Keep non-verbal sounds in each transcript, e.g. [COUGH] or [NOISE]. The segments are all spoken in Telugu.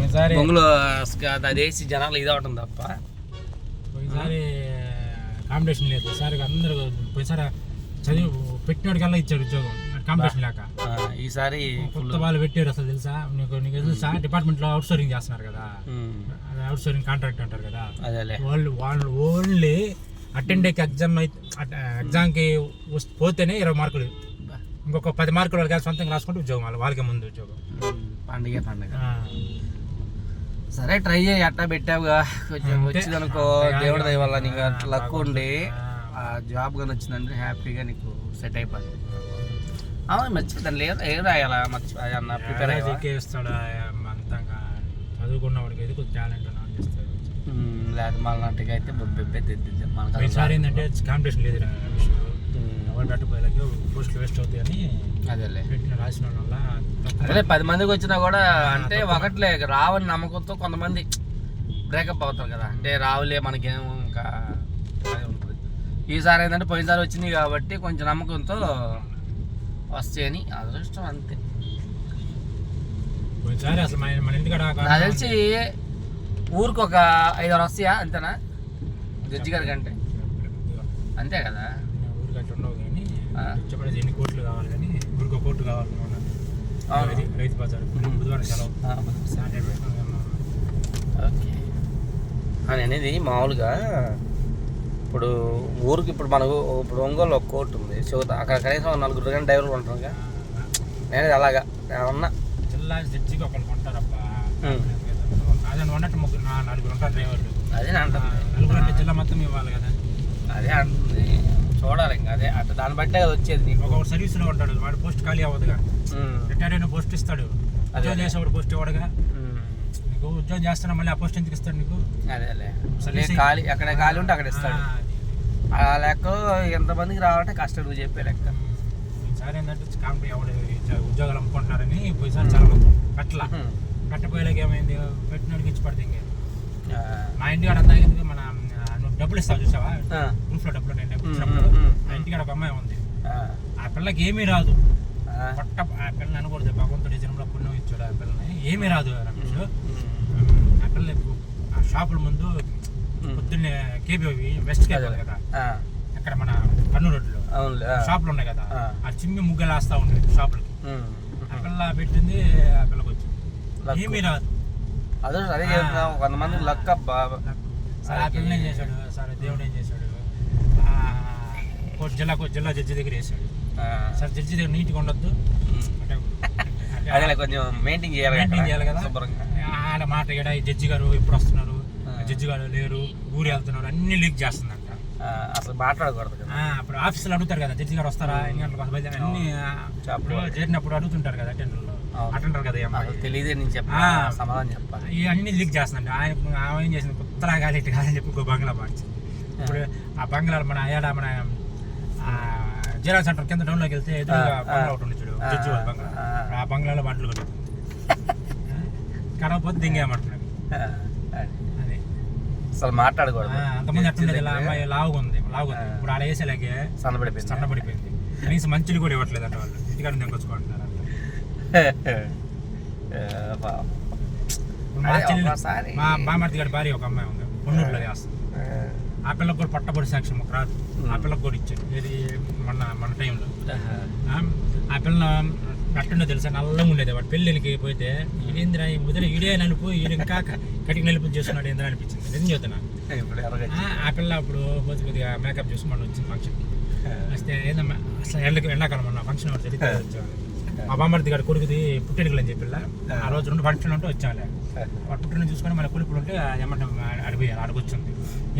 పోయినసారి బొంగులో అది వేసి జనాలు ఇది అవటం తప్ప. పోయినసారి కాంపిటీషన్ లేదు. ఈసారి అందరూ పోయినసారి చదివి పెట్టినోడికల్లా ఇచ్చాడు ఉద్యోగం. కాంపిటీషన్ లేక. ఈసారి కొత్త వాళ్ళు పెట్టారు అసలు తెలుసా? నీకు నీకు తెలుసా? డిపార్ట్మెంట్లో అవుట్ సోర్సింగ్ చేస్తున్నారు కదా. అవుట్ సోర్సింగ్ కాంట్రాక్ట్ అంటారు కదా. వాళ్ళు వాళ్ళు ఓన్లీ అటెండేకి ఎగ్జామ్ అయితే ఎగ్జామ్కి వస్- పోతేనే ఇరవై మార్కులు. ఇంకొక పది మార్కులు వాళ్ళకి సొంతంగా రాసుకుంటే ఉద్యోగం వాళ్ళు వాళ్ళకి ముందు ఉద్యోగం. పండుగ పండుగ. సరే ట్రై చేయి అట్టా పెట్టావుగా కొంచెం. వచ్చిందనుకో. దేవుడి దయ వల్ల నీకు అట్లా లక్ ఉండి ఆ. జాబ్ కానీ వచ్చిందంటే హ్యాపీగా నీకు సెట్ అయిపోతుంది అవును మర్చిపోతాను లేదు ఏం రాయాలా? మర్చిపోయా అన్న ప్రిపేర్ అయ్యా జీకే ఇస్తాడు అంతంగా చదువుకున్న వాడికి ఏదో కొద్ది టాలెంట్ అనిపిస్తాడు లేదు మళ్ళీ అయితే బొబ్బెబ్బే తెద్దిద్ది. మనకు ఈసారి ఏంటంటే కాంపిటీషన్ లేదు పోస్టులు వేస్ట్ అవుతాయని అదేలే. పెట్టిన రాసిన అదే పది మందికి వచ్చినా కూడా అంటే ఒకట్లే రావని నమ్మకంతో కొంతమంది బ్రేకప్ అవుతారు కదా. అంటే రావులే మనకేం ఇంకా ఉంటుంది. ఈసారి ఏంటంటే పోయినసారి వచ్చింది కాబట్టి కొంచెం నమ్మకంతో వస్తాయని అదృష్టం అంతే. పోయినసారి అసలు మన మన ఇంటికాడ నాకు తెలిసి ఊరికి ఒక ఐదు ఆరు వస్తాయా అంతేనా? జడ్జి గారి కంటే? అంతే కదా? ఊరికి అట్లా ఉండవు కానీ ఆ. చెప్పలేదు ఎన్ని కోట్లు కావాలి కానీ ఊరికి ఒక కోట్లు కావాలి. రైతు- బజార్. బుధవారం సెలవు. సాటర్డే. ఓకే. అని అనేది మామూలుగా ఇప్పుడు ఊరికి ఇప్పుడు మనకు ఇప్పుడు ఒంగోలు ఒక కోర్టు ఉంది. శివత అక్కడ కనీసం నలుగురు కానీ డ్రైవర్లు ఉంటారుగా. నేను అలాగా. ఏమన్నా జిల్లా జడ్జికి ఒకళ్ళు కొంటారబ్బా. ఉమ్. అదే నువ్వు అన్నట్టు ముగ్గురు నలుగురు ఉంటారు డ్రైవర్లు. అదే అంటుంది. నలుగురు అంటే జిల్లా మొత్తం ఇవ్వాలి కదా. అదే అంటుంది. చూడాలి ఇంకా. అదే అట్లా దాన్ని బట్టే కదా వచ్చేది ఒక్కొక్క సర్వీస్లో ఉంటాడు వాడు. పోస్ట్ ఖాళీ అవ్వదుగా. రిటైర్ అయిన పోస్ట్ ఇస్తాడు. అదే. ఉద్యోగం చేసేవాడు పోస్ట్ ఇవ్వడుగా. నీకు ఉద్యోగం చేస్తున్నా మళ్ళీ ఆ పోస్ట్ ఎందుకు ఇస్తాడు నీకు? అదేలే సర్వీస్ ఖాళీ ఎక్కడ ఖాళీ ఉంటే అక్కడ ఇస్తాడు. ఆ, అది. లెక్క ఎంతమందికి రావాలంటే కష్టం నువ్వు చెప్పే లెక్క. ఈసారి ఏంటంటే కాంపీ ఎవడు ఉద్యోగ- ఉద్యోగాలు అమ్ముకుంటున్నారని పోయిసారి చాలా కట్టల. కట్టపోయేలాగ ఏమైంది? పెట్టినోడికి ఇచ్చి పడితే ఇంకే. మా ఇంటికాడ అంతా అయింది మన డబ్బులు ఇస్తావు చూసావా ఆ. గ్రూప్లో డబ్బులు ఉమ్, ఇచ్చినప్పుడు ఇంటికాడ ఒక అమ్మాయి ఉంది ఆ. పిల్లకి ఏమీ రాదు. పొట్ట ఆ పిల్లని అనకూడదు భగవంతుడి జన్మలో పుణ్యం ఇచ్చాడు ఆ పిల్లని ఏమీ రాదు రమేష్. ఆ పిల్ల ఆ షాపుల ముందు. పొద్దున్నే కేబీ వెస్ట్ కేబీ. కదా. అక్కడ మన కర్నూలు రోడ్లో. షాపులు ఉన్నాయి కదా ఆ. చిమ్మి ముగ్గలు వేస్తా ఉండేది షాపులకి. ఆ పిల్ల పెట్టింది ఆ పిల్లకి వచ్చింది లక్కు. ఏమీ రాదు అదే కొంతమంది లక్ అబ్బా సరే ఆ పిల్ల ఏం చేశాడు దేవుడు ఏం చేశాడు? జిల్లా జిల్లా జడ్జి దగ్గర వేసాడు. సరే జడ్జి దగ్గర నీట్గా ఉండొద్దు. అంటే అదేలే కొంచెం మెయింటైన్ చేయాలి మెయింటైన్. చేయాలి కదా. ఆడ మాట ఇక్కడ ఈ జడ్జి గారు ఇప్పుడు వస్తున్నారు. జడ్జి గారు లేరు ఊరు వెళ్తున్నారు అన్ని లీక్ చేస్తుందంట. అసలు మాట్లాడకూడదు అప్పుడు ఆఫీసులో అడుగుతారు కదా జడ్జి గారు వస్తారా ఎన్ని గంటలకు వస్తారు అన్ని. ఇప్పుడు చేరినప్పుడు అడుగుతుంటారు కదా అటెండర్లు. అటెండర్ కదా తెలియదే నేను చెప్పా ఆ. సమాధానం చెప్పాలి. ఇవన్నీ లీక్ చేస్తుందండి ఆయన ఆమె ఏం చేసింది? కొత్తలా కాదు ఇటు కాదని చెప్పి ఇంకో బంగ్లా మార్చింది. ఇప్పుడు ఆ. బంగ్లాలు మన ఏడ మన జీరా సెంటర్ కింద డౌన్లోకి వెళ్తే ఎదురుగా బంగ్లా. ఒకటి ఉంది చూడు జడ్జి వాళ్ళ బంగ్లా. ఆ. బంగ్లాలో బండ్లు కడుగుతుంది [LAUGHS] కడగపోతే దింగేయమంటున్నాడు. అది. అసలు మాట్లాడకూడదు. అట్లుండేది ఇలా అమ్మాయి లావుగా ఉంది లావుగా ఉంది ఇప్పుడు ఆడ వేసేలాగే సన్నబడిపోయింది. సన్నపడిపోయింది కనీసం మంచిలు కూడా ఇవ్వట్లేదు అంట వాళ్ళు ఇంటికాడ దింకొచ్చుకుంటున్నారు [LAUGHS] మా బామర్ది గారి భార్య ఒక అమ్మాయి ఉంది. పొన్నూరులో చేస్తుంది ఆ, పిల్లకి కూడా పట్టబడి సాక్ష్యం ఒక రాదు. ఆ. పిల్లకి కూడా ఇచ్చాడు ఇది మన మన టైంలో. ఆ, పిల్ల అట్టుండో తెలుసా? నల్లగా ఉండేది. వాడు పెళ్ళిళ్ళకి పోతే ఇదేంద్రా ఈ ముదిరి ఈడే నలుపు ఈడు ఇంకా కటికి నలుపు చేస్తున్నాడు ఏంద్రా అనిపించింది. నిజం చెబుతున్నా ఆ, పిల్ల అప్పుడు కొద్ది కొద్దిగా మేకప్ చేసి మనం వచ్చింది ఫంక్షన్కి వస్తే ఏందమ్మా అసలు ఎండకి ఎండాకాలం అన్న ఫంక్షన్ జరిగితే వచ్చాము మా బామ్మర్ది గారి కొడుకుది పుట్టెడుగులు అని చెప్పిల్ల. ఆ. రోజు రెండు ఫంక్షన్లు ఉంటే వచ్చాలే. పుట్టిన చూసుకొని మన కొలుపులు ఉంటే ఏమంటే అడిపోయారు ఆడకొచ్చింది.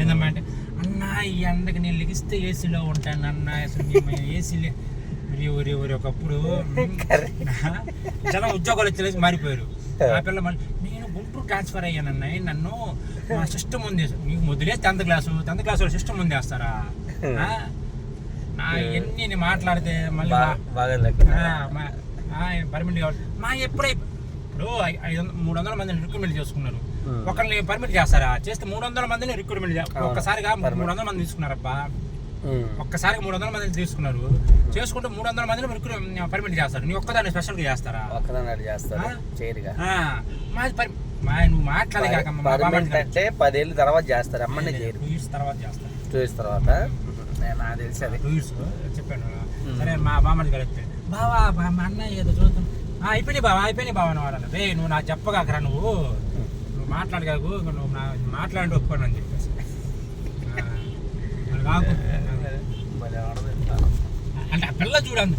ఏందమ్మా అంటే అన్న ఈ ఎండకి నేను లెగిస్తే ఏసీలో ఉంటాను అన్న అసలు ఏసీలే ఊరి ఊరి ఒకప్పుడు జనం ఉద్యోగాలు వచ్చేసి మారిపోయారు. ఆ. పిల్ల మళ్ళీ నేను గుంటూరు ట్రాన్స్ఫర్ అయ్యానన్న నన్ను సిస్టమ్ ఉంది. మీకు మొదలే టెన్త్ క్లాసు టెన్త్ క్లాస్ వాళ్ళు సిస్టమ్ ఉంది వేస్తారా? ఆ? నా ఎన్ని నేను మాట్లాడితే మళ్ళీ పర్మిట్ కావాలి. మా ఎప్పుడై ఇప్పుడు ఐదు మూడు వందల మందిని రిక్రూట్మెంట్ చేసుకున్నారు. ఒకరిని పర్మిట్ చేస్తారా? చేస్తే మూడు వందల మందిని రిక్రూట్మెంట్. ఒక్కసారిగా. మూడు వందల మంది తీసుకున్నారబ్బా. ఉమ్. ఒక్కసారికి మూడు వందల మందిని తీసుకున్నారు. చేసుకుంటే మూడు వందల మందిని పర్మిట్ చేస్తారు. నీ ఒక్కదాన్ని స్పెషల్గా చేస్తారా? ఒక్కదాన్ని చేస్తారు. మాది పరి మా నువ్వు మాట్లాడే కాక మా పర్మనెంట్ బామ్మర్ది గారు అంటే పదేళ్ళ తర్వాత చేస్తారు. అమ్మనే చేయరు. తర్వాత చేస్తారు. తర్వాత. నాకు తెలిసి అది. టూ ఇయర్స్ చెప్పాను. సరే మా గారు వస్తే బావా బా- మా అన్నయ్య ఏదో చూద్దాం "ఆ, అయిపోయినాయి బావా అయిపోయినాయి బావా అని వాళ్ళని రే నువ్వు నాకు చెప్పగాకరా నువ్వు? నువ్వు మాట్లాడగాకు ఇంక నువ్వు నా మాట్లాడి ఒప్పుకోను అని చెప్పేసి. కాకు. అంటే ఆ పిల్ల చూడండి